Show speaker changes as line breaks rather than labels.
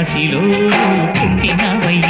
రాశిలో పుట్టినవయ్య.